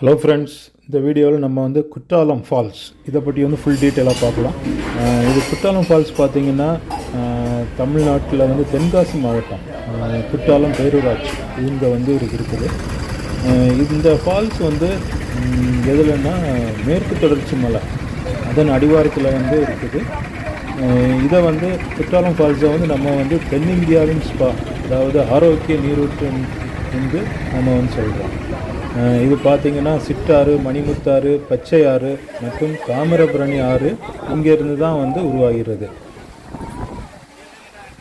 Hello friends இந்த வீடியோவில் நம்ம வந்து குற்றாலம் ஃபால்ஸ் இதை பற்றி வந்து ஃபுல் டீட்டெயிலாக பார்க்கலாம். இது குற்றாலம் ஃபால்ஸ் பார்த்தீங்கன்னா தமிழ்நாட்டில் வந்து தென்காசி மாவட்டம் குற்றாலம் பேரூராட்சி இங்கே வந்து இருக்குது. இந்த ஃபால்ஸ் வந்து எதுலன்னா மேற்கு தொடர்ச்சி மலை அதன் அடிவாரத்தில் வந்து இருக்குது. இதை வந்து குற்றாலம் ஃபால்ஸை வந்து நம்ம வந்து தென்னிந்தியாவின் ஸ்பா அதாவது ஆரோக்கிய நீரூற்று என்று நம்ம வந்து சொல்கிறோம் இது பார்த்தீங்கன்னா சிற்றாறு மணிமுத்தாறு பச்சை ஆறு மற்றும் தாமிரபரணி ஆறு இங்கேருந்து தான் வந்து உருவாகிறது.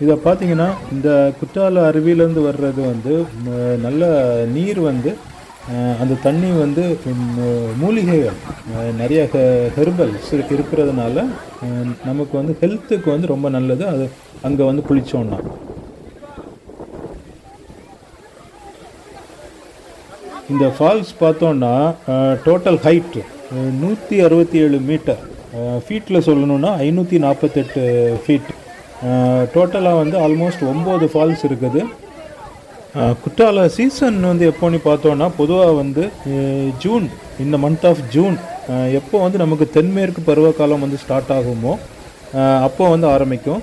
இதை பார்த்தீங்கன்னா இந்த குற்றால அருவியிலேருந்து வர்றது வந்து நல்ல நீர் வந்து அந்த தண்ணி வந்து மூலிகைகள் நிறைய ஹெர்பல்ஸ் இருக்கிறதுனால நமக்கு வந்து ஹெல்த்துக்கு வந்து ரொம்ப நல்லது. அது அங்கே வந்து குளித்தோன்னா இந்த ஃபால்ஸ் பார்த்தோன்னா டோட்டல் ஹைட் நூற்றி அறுபத்தி ஏழு மீட்டர் ஃபீட்டில் சொல்லணுன்னா ஐநூற்றி நாற்பத்தெட்டு ஃபீட் டோட்டலாக வந்து ஆல்மோஸ்ட் ஒம்பது ஃபால்ஸ் இருக்குது. குற்றால சீசன் வந்து எப்போன்னு பார்த்தோன்னா பொதுவாக வந்து ஜூன் இந்த மந்த் ஆஃப் ஜூன் எப்போ வந்து நமக்கு தென்மேற்கு பருவகாலம் வந்து ஸ்டார்ட் ஆகுமோ அப்போ வந்து ஆரம்பிக்கும்.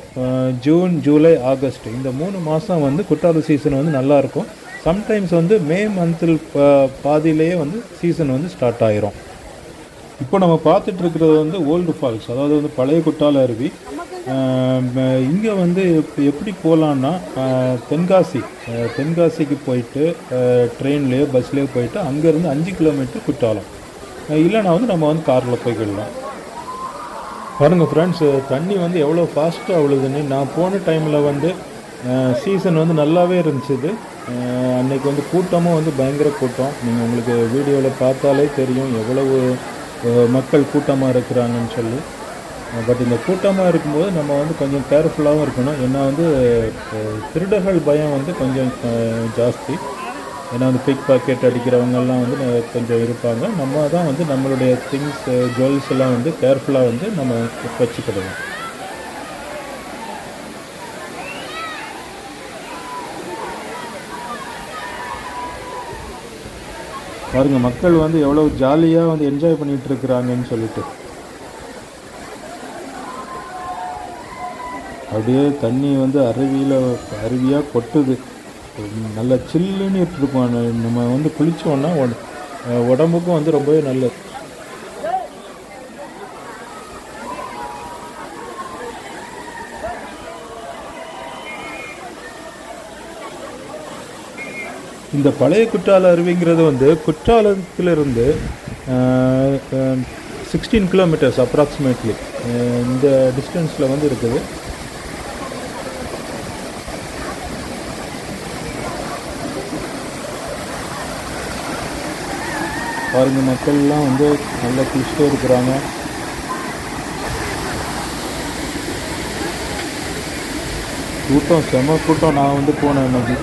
ஜூன் ஜூலை ஆகஸ்ட் இந்த மூணு மாதம் வந்து குற்றால சீசன் வந்து நல்லாயிருக்கும் சம்டைம்ஸ் வந்து மே மந்தில் பாதியிலேயே வந்து சீசன் வந்து ஸ்டார்ட் ஆயிரும். இப்போ நம்ம பார்த்துட்டு இருக்கிறது வந்து ஓல்டு ஃபால்ஸ் அதாவது வந்து பழைய குட்டால அருவி. இங்கே வந்து எப்படி போகலான்னா தென்காசி தென்காசிக்கு போயிட்டு ட்ரெயின்லேயோ பஸ்லேயோ போயிட்டு அங்கேருந்து அஞ்சு கிலோமீட்டர் குட்டாலம் இல்லைனா வந்து நம்ம வந்து காரில் போய்க்கிடலாம் பாருங்கள் ஃப்ரெண்ட்ஸ் தண்ணி வந்து எவ்வளோ ஃபாஸ்ட்டாக அவ்வளோதுன்னு நான் போன டைமில் வந்து சீசன் வந்து நல்லாவே இருந்துச்சு அன்றைக்கி அன்னைக்கு வந்து கூட்டமும் வந்து பயங்கர கூட்டம். நீங்கள் உங்களுக்கு வீடியோவில் பார்த்தாலே தெரியும் எவ்வளவு மக்கள் கூட்டமாக இருக்கிறாங்கன்னு சொல்லி. பட் இந்த கூட்டமாக இருக்கும்போது நம்ம வந்து கொஞ்சம் கேர்ஃபுல்லாகவும் இருக்கணும். ஏன்னா வந்து திருடர்கள் பயம் வந்து கொஞ்சம் ஜாஸ்தி. ஏன்னா வந்து பிக் பாக்கெட் அடிக்கிறவங்கெல்லாம் வந்து கொஞ்சம் இருப்பாங்க. நம்ம தான் வந்து நம்மளுடைய திங்ஸ் ஜுவல்ஸ் எல்லாம் வந்து கேர்ஃபுல்லாக வந்து நம்ம வச்சுக்கிடணும். பாருங்க மக்கள் வந்து எவ்வளோ ஜாலியாக வந்து என்ஜாய் பண்ணிட்டு இருக்கிறாங்கன்னு சொல்லிட்டு. அப்படியே தண்ணி வந்து அருவியில் அருவியாக கொட்டுது. நல்ல சில்லுன்னு இருக்கும் நம்ம வந்து குளித்தோன்னா உடம்புக்கும் வந்து ரொம்பவே நல்லது. இந்த பழைய குற்றால அருவிங்கிறது வந்து குற்றாலத்திலிருந்து சிக்ஸ்டீன் கிலோமீட்டர்ஸ் அப்ராக்சிமேட்லி இந்த டிஸ்டன்ஸில் வந்து இருக்குது. பாருங்க மக்கள்லாம் வந்து நல்லா குளிச்சுட்டே இருக்கிறாங்க. கூட்டம் செம கூட்டம். நான் வந்து போனேன் இன்னைக்கு.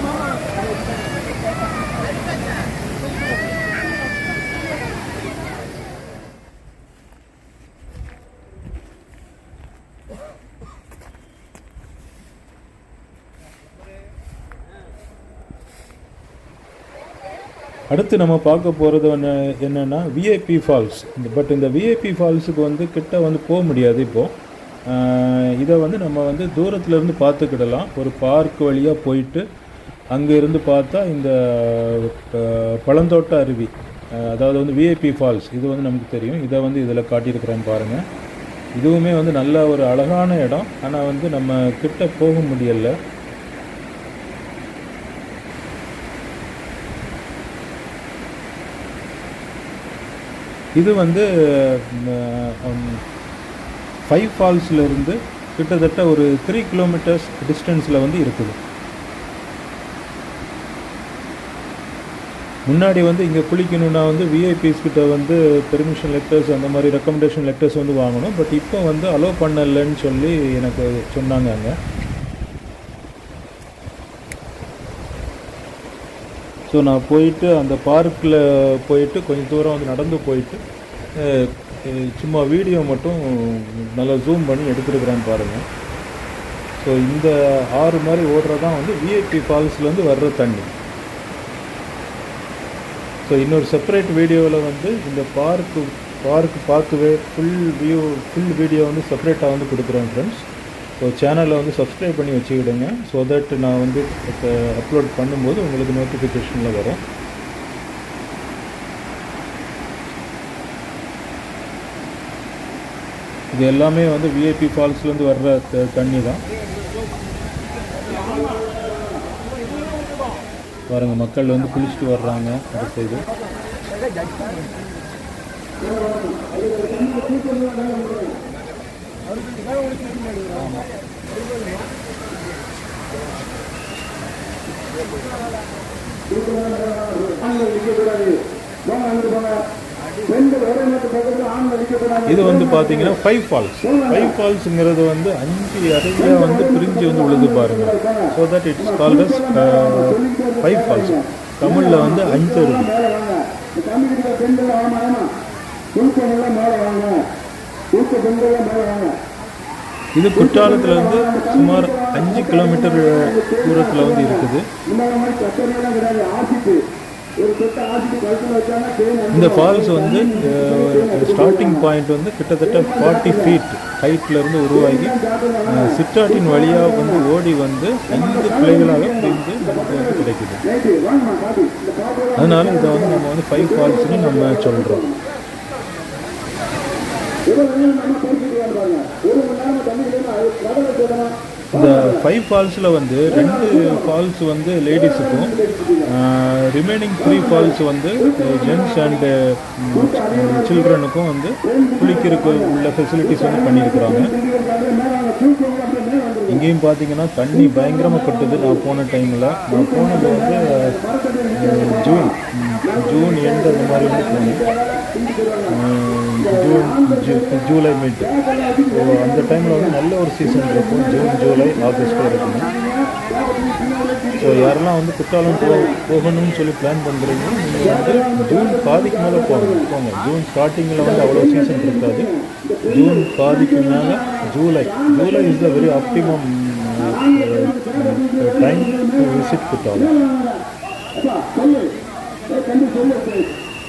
அடுத்து நம்ம பார்க்க போகிறது ஒன்று என்னென்னா விஐபி ஃபால்ஸ் இந்த பட் இந்த விஐபி ஃபால்ஸுக்கு வந்து கிட்ட வந்து போக முடியாது இப்போது இதை வந்து நம்ம வந்து தூரத்துலேருந்து பார்த்துக்கிடலாம். ஒரு பார்க் வழியாக போயிட்டு அங்கே இருந்து பார்த்தா இந்த பழந்தோட்ட அருவி அதாவது வந்து விஐபி ஃபால்ஸ் இது வந்து நமக்கு தெரியும். இதை வந்து இதில் காட்டியிருக்கிறேன் பாருங்கள் இதுவுமே வந்து நல்ல ஒரு அழகான இடம். ஆனால் வந்து நம்ம கிட்ட போக முடியலை. இது வந்து ஃபைவ் ஃபால்ஸ்லேருந்து கிட்டத்தட்ட ஒரு த்ரீ கிலோமீட்டர்ஸ் டிஸ்டன்ஸில் வந்து இருக்குது. முன்னாடி வந்து இங்கே குளிக்கணும்னா வந்து விஐபிஸ் கிட்ட வந்து பெர்மிஷன் லெட்டர்ஸ் அந்த மாதிரி ரெக்கமெண்டேஷன் லெட்டர்ஸ் வந்து வாங்கணும். பட் இப்போ வந்து அலோவ் பண்ணலைன்னு சொல்லி எனக்கு சொன்னாங்க அங்கே. ஸோ நான் போயிட்டு அந்த பார்க்கில் போயிட்டு கொஞ்சம் தூரம் வந்து நடந்து போயிட்டு சும்மா வீடியோ மட்டும் நல்லா ஜூம் பண்ணி எடுத்துருக்குறேன்னு பாருங்கள் ஸோ இந்த ஆறு மாதிரி ஓடுறது தான் வந்து விஐபி ஃபால்ஸ்லேருந்து வர்ற தண்ணி. ஸோ இன்னொரு செப்பரேட் வீடியோவில் வந்து இந்த பார்க்கு பார்க் பார்க்கவே ஃபுல் வியூ ஃபுல் வீடியோ வந்து செப்பரேட்டாக வந்து கொடுக்குறேன் ஃப்ரெண்ட்ஸ் ஸோ சேனலை வந்து சப்ஸ்கிரைப் பண்ணி வச்சுக்கிடுங்க. ஸோ தட் நான் வந்து இப்போ அப்லோட் பண்ணும்போது உங்களுக்கு நோட்டிஃபிகேஷனில் வரும். இது எல்லாமே வந்து விஐபி ஃபால்ஸ்லேருந்து வர்ற தண்ணி தான் பாருங்க மக்கள் வந்து குளிச்சுட்டு வர்றாங்க அந்த சைடு இது வந்து பார்த்தீங்கன்னா ஃபைவ் ஃபால்ஸ் ஃபைவ் ஃபால்ஸுங்கிறது வந்து அஞ்சு அருவியாக வந்து பிரிஞ்சு வந்து உழுது பாருங்க. So that it's called as five falls தமிழில் வந்து அஞ்சு அருவி. இது குற்றாலத்தில் வந்து சுமார் அஞ்சு கிலோமீட்டர் தூரத்தில் வந்து இருக்குது. இந்த ஃபால்ஸ் வந்து ஸ்டார்டிங் பாயிண்ட் வந்து கிட்டத்தட்ட ஃபார்ட்டி ஃபீட் ஹைட்லேருந்து உருவாகி சிற்றாட்டின் வழியாக வந்து ஓடி வந்து ஐந்து கிளைகளாக பிரிந்து வந்து கிடைக்குது. அதனால் இதை வந்து நம்ம வந்து ஃபைவ் ஃபால்ஸ்னு நம்ம சொல்கிறோம் இந்த ஃபைவ் ஃபால்ஸில் வந்து ரெண்டு ஃபால்ஸ் வந்து லேடிஸுக்கும் ரிமைனிங் த்ரீ ஃபால்ஸ் வந்து ஜென்ட்ஸ் அண்டு சில்ட்ரனுக்கும் வந்து குளிக்கிறதுக்கு உள்ள ஃபெசிலிட்டிஸ் வந்து பண்ணியிருக்கிறாங்க. இங்கேயும் பார்த்தீங்கன்னா தண்ணி பயங்கரமாக கட்டுது நான் போன டைமில் நான் போனது வந்து ஜூன் ஜூன் எண்டு அந்த மாதிரி வந்து போனேன். ஜூலை மிட் ஸோ அந்த டைமில் வந்து நல்ல ஒரு சீசன் இருக்கும். ஜூன் ஜூலை ஆகஸ்ட்டில் இருக்கும் ஸோ யாரெல்லாம் வந்து குற்றாலம் போ போகணும்னு சொல்லி பிளான் பண்ணுறீங்க நீங்கள் வந்து ஜூன் பாதிக்கு மேலே போங்க. போங்க. ஜூன் ஸ்டார்டிங்கில் வந்து அவ்வளோ சீசன் இருக்காது. ஜூன் பாதிக்கு மேலே July. July is the very optimum time to visit Courtallam.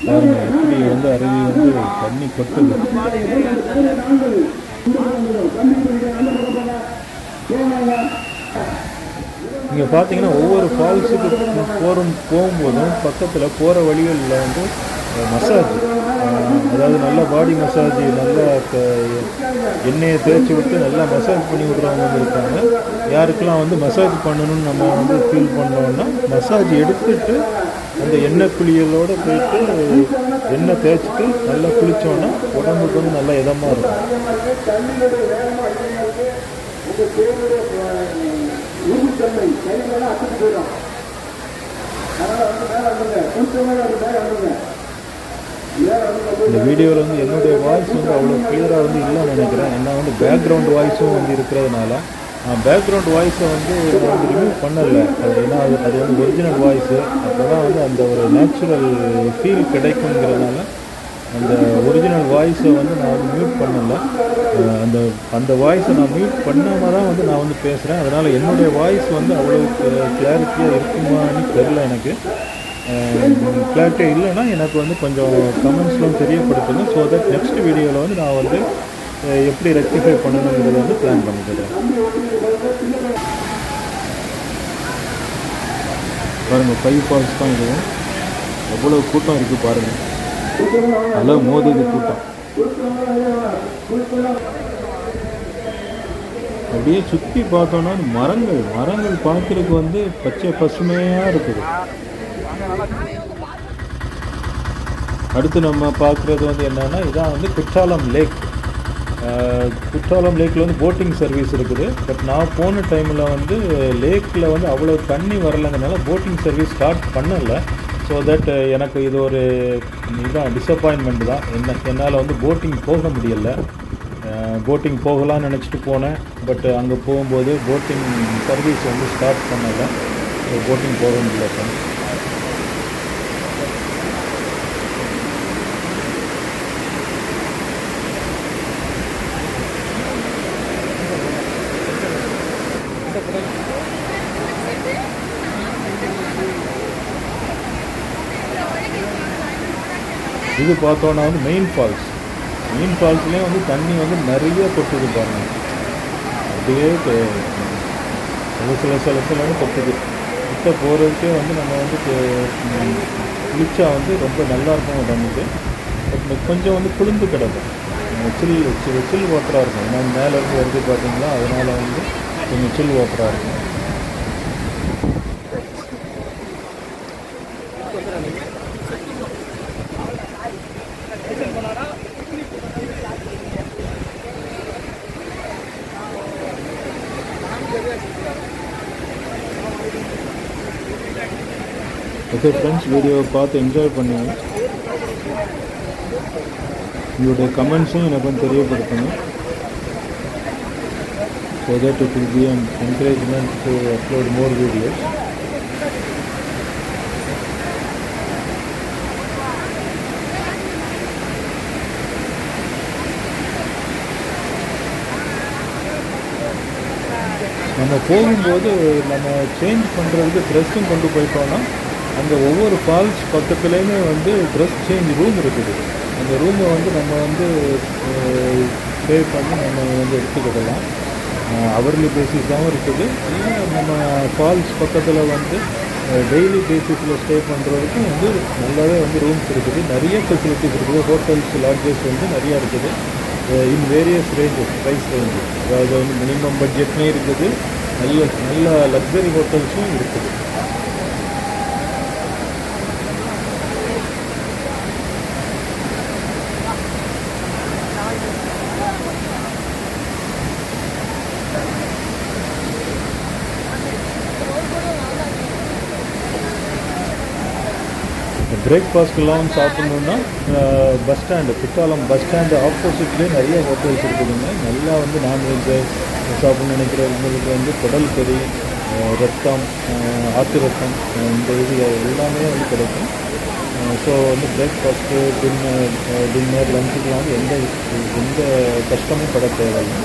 பாருங்க எப்படி வந்து அருவி வந்து தண்ணி கொட்டுது இங்கே பார்த்தீங்கன்னா ஒவ்வொரு ஃபால்ஸுக்கு போகும் போகும்போதும் பக்கத்தில் போகிற வழிகளில் வந்து மசாஜ் அதாவது நல்ல பாடி மசாஜ் நல்லா எண்ணெயை தேய்ச்சி விட்டு நல்லா மசாஜ் பண்ணி விடுறவங்க வந்து இருக்காங்க. யாருக்கெல்லாம் வந்து மசாஜ் பண்ணணும்னு நம்ம வந்து ஃபீல் பண்ணோம்னா மசாஜ் எடுத்துட்டு அந்த எண்ணெய் குளியலோடு போயிட்டு எண்ணெய் தேய்ச்சிட்டு நல்லா குளித்தோன்னா உடம்புக்கு வந்து நல்லா இதமாக இருக்கும். இந்த வீடியோவில் வந்து என்னுடைய வாய்ஸ் வந்து அவ்வளோ கிளியராக வந்து இல்லைன்னு நினைக்கிறேன். ஏன்னா வந்து பேக்ரவுண்ட் வாய்ஸும் வந்து இருக்கிறதுனால பேக்ரவுண்ட் வாய்ஸை வந்து வந்து ரிமூவ் பண்ணலை. அது ஏன்னா அது அது வந்து ஒரிஜினல் வாய்ஸு அப்போ தான் வந்து அந்த ஒரு நேச்சுரல் ஃபீல் கிடைக்குங்கிறதுனால அந்த ஒரிஜினல் வாய்ஸை வந்து நான் வந்து மியூட் பண்ணலை. அந்த அந்த வாய்ஸை நான் மியூட் பண்ணாமல் தான் வந்து நான் வந்து பேசுகிறேன் அதனால் என்னுடைய வாய்ஸ் வந்து அவ்வளோ கிளாரிட்டியாக இருக்குமான்னு தெரில எனக்கு. கிளாரிட்டியாக இல்லைன்னா எனக்கு வந்து கொஞ்சம் கமெண்ட்ஸ்லாம் தெரியப்படுத்துங்க. ஸோ தட் நெக்ஸ்ட் வீடியோவில் வந்து நான் வந்து எப்படி ரெக்டிஃபை பண்ணணுங்கிறத வந்து பிளான் பண்ணிக்கிறேன் பாருங்கள் ஃபைவ் ஃபால்ஸ் தான் இது. எவ்வளோ கூட்டம் இருக்குது பாருங்கள் நல்லா மோதுது கூட்டம். அப்படியே சுற்றி பார்த்தோன்னா மரங்கள். மரங்கள் பார்க்கறதுக்கு வந்து பச்சை பசுமையாக இருக்குது. அடுத்து நம்ம பார்க்குறது வந்து என்னென்னா இதான் வந்து குற்றாலம் லேக் குற்றாலம் லேக்கில் வந்து போட்டிங் சர்வீஸ் இருக்குது. பட் நான் போன டைமில் வந்து லேக்கில் வந்து அவ்வளோ தண்ணி வரலங்கிறனால போட்டிங் சர்வீஸ் ஸ்டார்ட் பண்ணலை. ஸோ தட் எனக்கு இது ஒரு இதுதான் டிசப்பாயின்மெண்ட் தான். என்ன என்னால் வந்து போட்டிங் போக முடியலை. போட்டிங் போகலான்னு நினச்சிட்டு போனேன். பட் அங்கே போகும்போது போட்டிங் சர்வீஸ் வந்து ஸ்டார்ட் பண்ணலை. போட்டிங் போக முடியல. Friends. இது பார்த்தோன்னா வந்து மெயின் ஃபால்ஸ் மெயின் ஃபால்ஸ்லேயும் வந்து தண்ணி வந்து நிறைய கொட்டுது பாருங்க. அப்படியே ஒரு சில சில சில வந்து கொட்டுது கிட்ட போகிறதுக்கே வந்து நம்ம வந்து குளிச்சா வந்து ரொம்ப நல்லா இருக்கும் உடம்புக்கு பட் கொஞ்சம் வந்து குளிர்ந்து கிடக்கும். சில் சில் சில் வாட்டராக இருக்கும். ஏன்னா மேலே இருந்து வருது பார்த்தீங்களா அதனால் வந்து கொஞ்சம் சில் வாட்டராக இருக்கும். ஓகே ஃப்ரெண்ட்ஸ் வீடியோவை பார்த்து என்ஜாய் பண்ணுங்கள் உங்களுடைய கமெண்ட்ஸும் எனக்கு வந்து தெரியப்படுத்துங்க so that it will be an encouragement to upload more videos நம்ம போகும்போது நம்ம சேஞ்ச் பண்ணுறதுக்கு ட்ரெஸ்ஸும் கொண்டு போயிட்டோம்னா அந்த ஒவ்வொரு ஃபால்ஸ் பக்கத்துலேயுமே வந்து ட்ரெஸ் சேஞ்ச் ரூம் இருக்குது. அந்த ரூமை வந்து நம்ம வந்து பே பண்ணி நம்ம வந்து எடுத்துக்கிடலாம். அவர்லி பேசிஸாகவும் இருக்குது. இல்லை நம்ம ஃபால்ஸ் பக்கத்தில் வந்து டெய்லி பேசிஸில் ஸ்டே பண்ணுறதுக்கும் வந்து நல்லாவே வந்து ரூம்ஸ் இருக்குது. நிறைய ஃபெசிலிட்டிஸ் இருக்குது. ஹோட்டல்ஸ் லாட்ஜஸ் வந்து நிறையா இருக்குது. In various ranges price range அதாவது வந்து மினிமம் பட்ஜெட்லேயும் இருக்குது. நல்ல நல்ல லக்ஸரி ஹோட்டல்ஸும் இருக்குது. பிரேக்ஃபாஸ்ட்லாம் சாப்பிட்ணுன்னா bus stand Courtallam bus stand ஆப்போசிட்லேயே நிறைய ஹோட்டல்ஸ் இருக்குதுங்க நல்லா வந்து நான்வெஜ்ஜு நினைக்கிற நினைக்கிறவங்களுக்கு வந்து குடல் கறி ரத்தம் அஹ், ஆட்டு ரத்தம் இந்த இது எல்லாமே வந்து கிடைக்கும். ஸோ வந்து பிரேக்ஃபாஸ்ட்டு டின்னர் டின்னர் லஞ்சுக்கெலாம் வந்து எந்த எந்த கஷ்டமும் பட தேவையில்லை.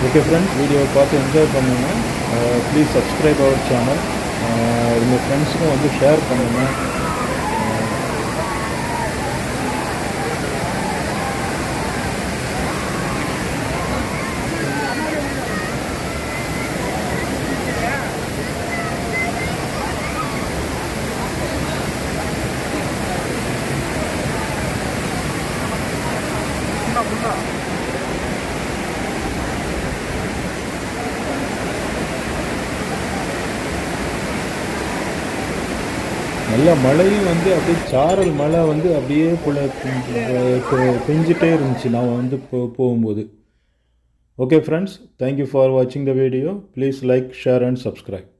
ஓகே ஃப்ரெண்ட்ஸ் வீடியோவை பார்த்து என்ஜாய் பண்ணுங்கள் ப்ளீஸ் சப்ஸ்கிரைப் அவர் சேனல் உங்கள் ஃப்ரெண்ட்ஸுக்கும் வந்து ஷேர் பண்ணுங்கள் நல்ல மழையும் வந்து அப்படியே சாரல் மழை வந்து அப்படியே புல பெஞ்சிட்டே இருந்துச்சு. நான் வந்து போ போகும்போது. ஓகே ஃப்ரெண்ட்ஸ் தேங்க்யூ ஃபார் வாட்சிங் the video please like share and subscribe